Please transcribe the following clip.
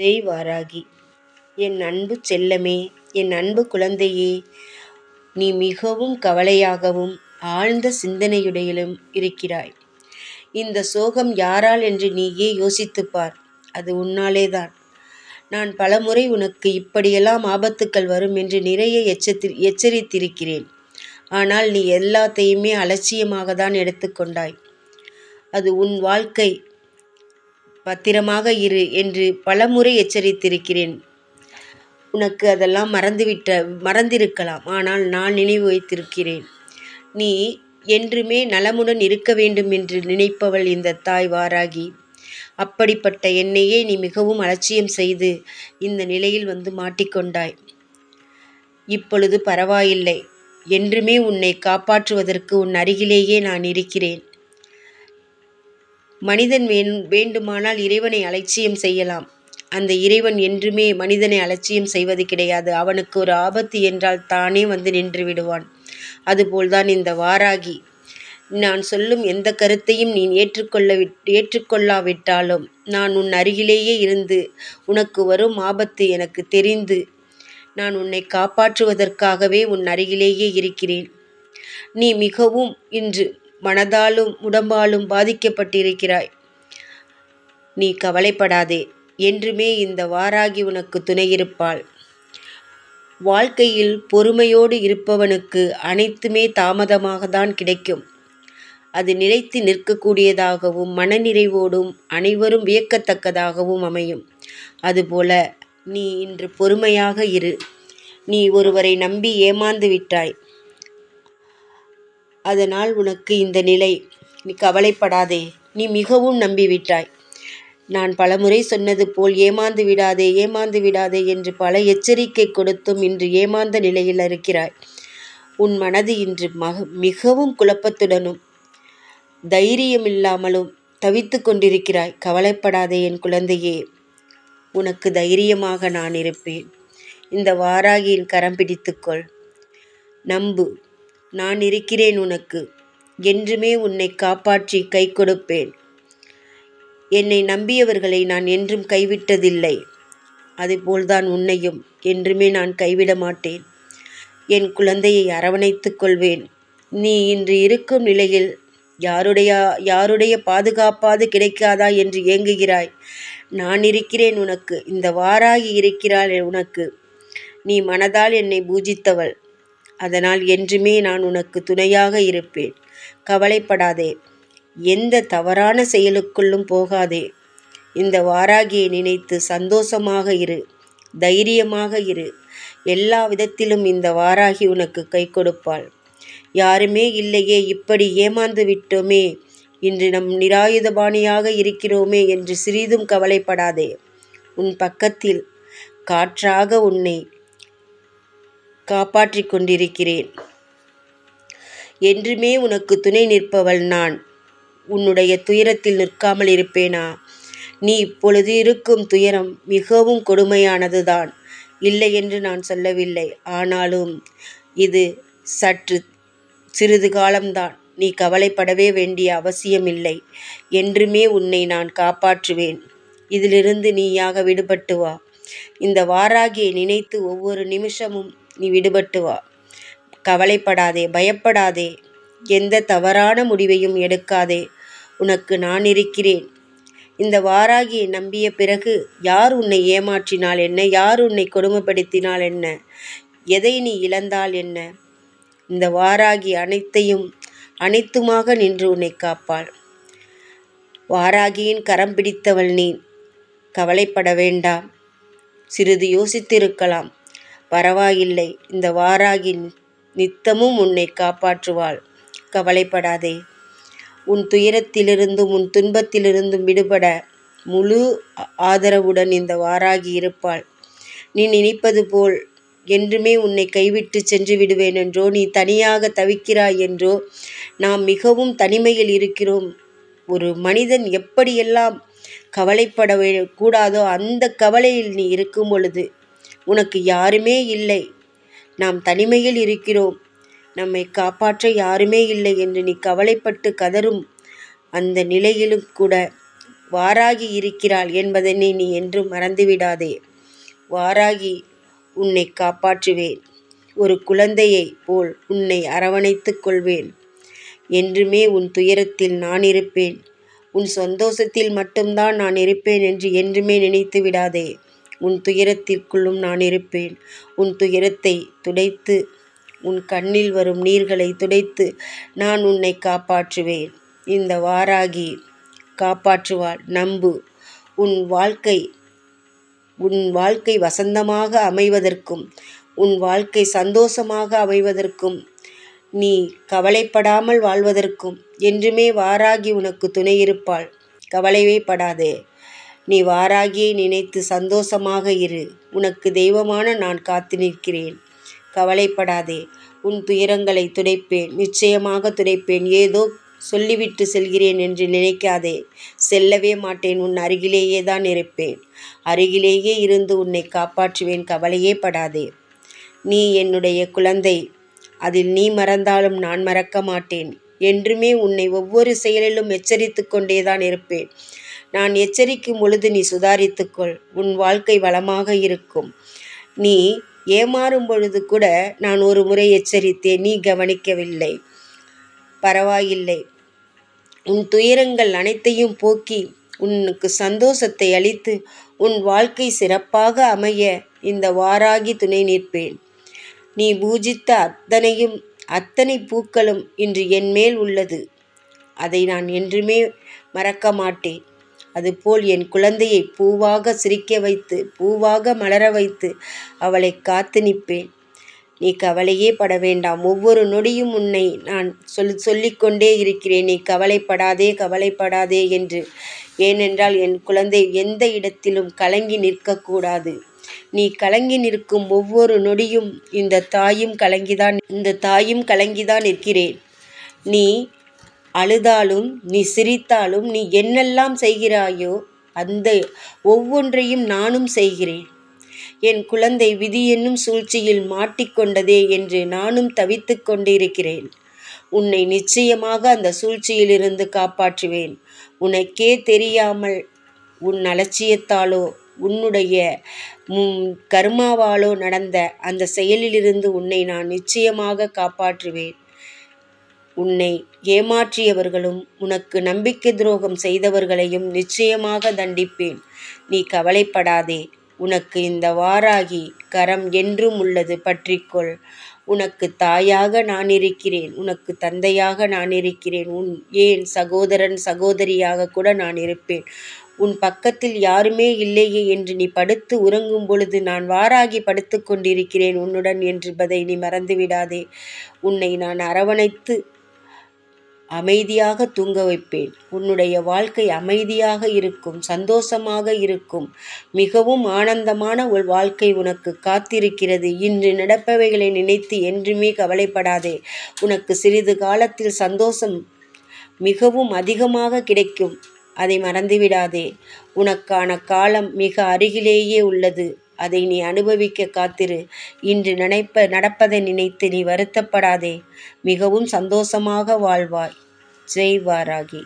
ஜெய் வாராகி என் அன்பு செல்லமே என் அன்பு குழந்தையே நீ மிகவும் கவலையாகவும் ஆழ்ந்த சிந்தனையுடையிலும் இருக்கிறாய். இந்த சோகம் யாரால் என்று நீயே யோசித்துப்பார் அது உன்னாலேதான். நான் பலமுறை உனக்கு இப்படியெல்லாம் ஆபத்துக்கள் வரும் என்று நிறைய எச்சத்தி எச்சரித்திருக்கிறேன். ஆனால் நீ எல்லாத்தையுமே அலட்சியமாக தான் எடுத்துக்கொண்டாய் அது உன் வாழ்க்கை. பத்திரமாக இரு என்று பலமுறை எச்சரித்திருக்கிறேன். உனக்கு அதெல்லாம் மறந்துவிட்ட மறந்திருக்கலாம். ஆனால் நான் நினைவு வைத்திருக்கிறேன். நீ என்றுமே நலமுடன் இருக்க வேண்டும் என்று நினைப்பவள் இந்த தாய் வாராகி. அப்படிப்பட்ட என்னையே நீ மிகவும் அலட்சியம் செய்து இந்த நிலையில் வந்து மாட்டிக்கொண்டாய். இப்பொழுது பரவாயில்லை. என்றுமே உன்னை காப்பாற்றுவதற்கு உன் அருகிலேயே நான் இருக்கிறேன். மனிதன் வேண்டுமானால் இறைவனை அலட்சியம் செய்யலாம். அந்த இறைவன் என்றுமே மனிதனை அலட்சியம் செய்வது கிடையாது. அவனுக்கு ஒரு ஆபத்து என்றால் தானே வந்து நின்று விடுவான். அதுபோல்தான் இந்த வாராகி. நான் சொல்லும் எந்த கருத்தையும் நீ ஏற்றுக்கொள்ள ஏற்றுக்கொள்ளாவிட்டாலும் நான் உன் அருகிலேயே இருந்து உனக்கு வரும் ஆபத்து எனக்கு தெரிந்து நான் உன்னை காப்பாற்றுவதற்காகவே உன் அருகிலேயே இருக்கிறேன். நீ மிகவும் இன்று மனதாலும் உடம்பாலும் பாதிக்கப்பட்டிருக்கிறாய். நீ கவலைப்படாதே என்றுமே இந்த வாராகி உனக்கு துணையிருப்பாள். வாழ்க்கையில் பொறுமையோடு இருப்பவனுக்கு அனைத்துமே தாமதமாக தான் கிடைக்கும். அது நிலைத்து நிற்கக்கூடியதாகவும் மனநிறைவோடும் அனைவரும் வியக்கத்தக்கதாகவும் அமையும். அதுபோல நீ இன்று பொறுமையாக இரு. நீ ஒருவரை நம்பி ஏமாந்து விட்டாய். அதனால் உனக்கு இந்த நிலை. நீ கவலைப்படாதே நீ மிகவும் நம்பிவிட்டாய். நான் பலமுறை சொன்னது போல் ஏமாந்து விடாதே ஏமாந்து விடாதே என்று பல எச்சரிக்கை கொடுத்தும் இன்று ஏமாந்த நிலையில் இருக்கிறாய். உன் மனது இன்று மக மிகவும் குழப்பத்துடனும் தைரியமில்லாமலும் தவித்து கொண்டிருக்கிறாய். கவலைப்படாதே என் குழந்தையே உனக்கு தைரியமாக நான் இருப்பேன். இந்த வாராகியின் கரம் பிடித்துக்கொள் நம்பு நான் இருக்கிறேன் உனக்கு. என்றுமே உன்னை காப்பாற்றி கை கொடுப்பேன். என்னை நம்பியவர்களை நான் என்றும் கைவிட்டதில்லை. அதுபோல்தான் உன்னையும் என்றுமே நான் கைவிட மாட்டேன். என் குழந்தையை அரவணைத்துக் கொள்வேன். நீ இன்று இருக்கும் நிலையில் யாருடைய யாருடைய பாதுகாப்பாது கிடைக்காதா என்று ஏங்குகிறாய். நான் இருக்கிறேன் உனக்கு. இந்த வாராகி இருக்கிறாள் உனக்கு. நீ மனதால் என்னை பூஜித்தவள். அதனால் என்றுமே நான் உனக்கு துணையாக இருப்பேன். கவலைப்படாதே. எந்த தவறான செயலுக்குள்ளும் போகாதே. இந்த வாராகியை நினைத்து சந்தோஷமாக இரு. தைரியமாக இரு. எல்லா விதத்திலும் இந்த வாராகி உனக்கு கை கொடுப்பாள். யாருமே இல்லையே இப்படி ஏமாந்து விட்டோமே. இன்று நம் நிராயுதபாணியாக இருக்கிறோமே என்று சிறிதும் கவலைப்படாதே. உன் பக்கத்தில் காற்றாக உன்னை காப்பாற்றிக் கொண்டிருக்கிறேன். என்றுமே உனக்கு துணை நிற்பவள் நான். உன்னுடைய துயரத்தில் நிற்காமல் இருப்பேனா? நீ இப்பொழுது இருக்கும் துயரம் மிகவும் கொடுமையானதுதான். இல்லை என்று நான் சொல்லவில்லை. ஆனாலும் இது சற்று சிறிது காலம்தான். நீ கவலைப்படவே வேண்டிய அவசியமில்லை. என்றுமே உன்னை நான் காப்பாற்றுவேன். இதிலிருந்து நீயாக விடுபட்டு வா. இந்த வாராகியை நினைத்து ஒவ்வொரு நிமிஷமும் நீ விடுபட்டு வா. கவலைப்படாதே பயப்படாதே. எந்த தவறான முடிவையும் எடுக்காதே. உனக்கு நான் இருக்கிறேன் இந்த வாராகியை நம்பிய பிறகு யார் உன்னை ஏமாற்றினால் என்ன? யார் உன்னை கொடுமைப்படுத்தினால் என்ன? எதை நீ இழந்தால் என்ன? இந்த வாராகி அனைத்தையும் அனைத்துமாக நின்று உன்னை காப்பாள். வாராகியின் கரம் பிடித்தவள் நீ. கவலைப்பட வேண்டாம். சிறிது யோசித்திருக்கலாம். பரவாயில்லை இந்த வாராகி நித்தமும் உன்னை காப்பாற்றுவாள். கவலைப்படாதே. உன் துயரத்திலிருந்தும் உன் துன்பத்திலிருந்தும் விடுபட முழு ஆதரவுடன் இந்த வாராகி இருப்பாள். நீ நினைப்பது போல் என்றுமே உன்னை கைவிட்டு சென்று விடுவேன் என்றோ நீ தனியாக தவிக்கிறாய் என்றோ நாம் மிகவும் தனிமையில் இருக்கிறோம். ஒரு மனிதன் எப்படியெல்லாம் கவலைப்பட கூடாதோ? அந்த கவலையில் நீ இருக்கும் பொழுது உனக்கு யாருமே இல்லை. நாம் தனிமையில் இருக்கிறோம். நம்மை காப்பாற்ற யாருமே இல்லை என்று நீ கவலைப்பட்டு கதரும் அந்த நிலையிலும் கூட வாராகி இருக்கிறாள் என்பதனை நீ என்றும் மறந்துவிடாதே. வாராகி உன்னை காப்பாற்றுவேன். ஒரு குழந்தையைப் போல் உன்னை அரவணைத்துக் கொள்வேன். என்றுமே உன் துயரத்தில் நான் இருப்பேன். உன் சந்தோஷத்தில் மட்டும்தான் நான் இருப்பேன் என்று என்றுமே நினைத்து விடாதே. உன் துயரத்திற்குள்ளும் நான் இருப்பேன். உன் துயரத்தை துடைத்து உன் கண்ணில் வரும் நீர்களை துடைத்து நான் உன்னை காப்பாற்றுவேன். இந்த வாராகி காப்பாற்றுவாள். நம்பு. உன் வாழ்க்கை உன் வாழ்க்கை வசந்தமாக அமைவதற்கும் உன் வாழ்க்கை சந்தோஷமாக அமைவதற்கும் நீ கவலைப்படாமல் வாழ்வதற்கும் என்றுமே வாராகி உனக்கு துணை இருப்பாள் கவலைவே படாதே நீ வாராகியை நினைத்து சந்தோஷமாக இரு. உனக்கு தெய்வமான நான் காத்து நிற்கிறேன். கவலைப்படாதே. உன் துயரங்களை துடைப்பேன். நிச்சயமாக துடைப்பேன். ஏதோ சொல்லிவிட்டு செல்கிறேன் என்று நினைக்காதே. செல்லவே மாட்டேன். உன் அருகிலேயே தான் இருப்பேன். அருகிலேயே இருந்து உன்னை காப்பாற்றுவேன். கவலையே படாதே நீ என்னுடைய குழந்தை. அதில் நீ மறந்தாலும் நான் மறக்க மாட்டேன். என்றுமே உன்னை ஒவ்வொரு செயலிலும் எச்சரித்து கொண்டேதான் இருப்பேன். நான் எச்சரிக்கும் பொழுது நீ சுதாரித்துக்கொள் உன் வாழ்க்கை வளமாக இருக்கும். நீ ஏமாறும் பொழுது கூட நான் ஒரு முறை எச்சரித்தேன் நீ கவனிக்கவில்லை. பரவாயில்லை. உன் துயரங்கள் அனைத்தையும் போக்கி உனக்கு சந்தோஷத்தை அளித்து உன் வாழ்க்கை சிறப்பாக அமைய இந்த வாராகி துணை நிற்பேன். நீ பூஜித்த அத்தனையும் அத்தனை பூக்களும் இன்று என்மேல் உள்ளது. அதை நான் என்றுமே மறக்க மாட்டேன். அதுபோல் என் குழந்தையை பூவாக சிரிக்க வைத்து பூவாக மலர வைத்து அவளை காத்து நிற்பேன். நீ கவலையே பட வேண்டாம். ஒவ்வொரு நொடியும் உன்னை நான் சொல் சொல்லிக்கொண்டே இருக்கிறேன். நீ கவலைப்படாதே கவலைப்படாதே என்று. ஏனென்றால் என் குழந்தை எந்த இடத்திலும் கலங்கி நிற்கக்கூடாது. நீ கலங்கி நிற்கும் ஒவ்வொரு நொடியும் இந்த தாயும் கலங்கிதான் இந்த தாயும் கலங்கிதான் நிற்கிறேன். நீ அழுதாலும் நீ சிரித்தாலும் நீ என்னெல்லாம் செய்கிறாயோ அந்த ஒவ்வொன்றையும் நானும் செய்கிறேன். என் குழந்தை விதி என்னும் சூழ்ச்சியில் மாட்டிக்கொண்டதே என்று நானும் தவித்து கொண்டிருக்கிறேன். உன்னை நிச்சயமாக அந்த சூழ்ச்சியிலிருந்து காப்பாற்றுவேன். உனக்கே தெரியாமல் உன் அலட்சியத்தாலோ உன்னுடைய கர்மாவாலோ நடந்த அந்த செயலிலிருந்து உன்னை நான் நிச்சயமாக காப்பாற்றுவேன். உன்னை ஏமாற்றியவர்களும் உனக்கு நம்பிக்கை துரோகம் செய்தவர்களையும் நிச்சயமாக தண்டிப்பேன். நீ கவலைப்படாதே உனக்கு இந்த வாராகி கரம் என்றும் உள்ளது பற்றிக்கொள். உனக்கு தாயாக நான் இருக்கிறேன் உனக்கு தந்தையாக நான் இருக்கிறேன் உன் ஏன் சகோதரன் சகோதரியாக கூட நான் இருப்பேன். உன் பக்கத்தில் யாருமே இல்லையே என்று நீ படுத்து உறங்கும் பொழுது நான் வாராகி படுத்து கொண்டிருக்கிறேன் உன்னுடன் என்பதை நீ மறந்துவிடாதே. உன்னை நான் அரவணைத்து அமைதியாக தூங்க வைப்பேன். உன்னுடைய வாழ்க்கை அமைதியாக இருக்கும் சந்தோஷமாக இருக்கும். மிகவும் ஆனந்தமான ஒரு வாழ்க்கை உனக்கு காத்திருக்கிறது. இன்று நடப்பவைகளை நினைத்து என்றுமே கவலைப்படாதே. உனக்கு சிறிது காலத்தில் சந்தோஷம் மிகவும் அதிகமாக கிடைக்கும். அதை மறந்துவிடாதே. உனக்கான காலம் மிக அருகிலேயே உள்ளது. அதை நீ அனுபவிக்க காத்திரு. இன்று நினைப்ப நடப்பதை நினைத்து நீ வருத்தப்படாதே. மிகவும் சந்தோஷமாக வாழ்வாய். ஜெய் வாராகி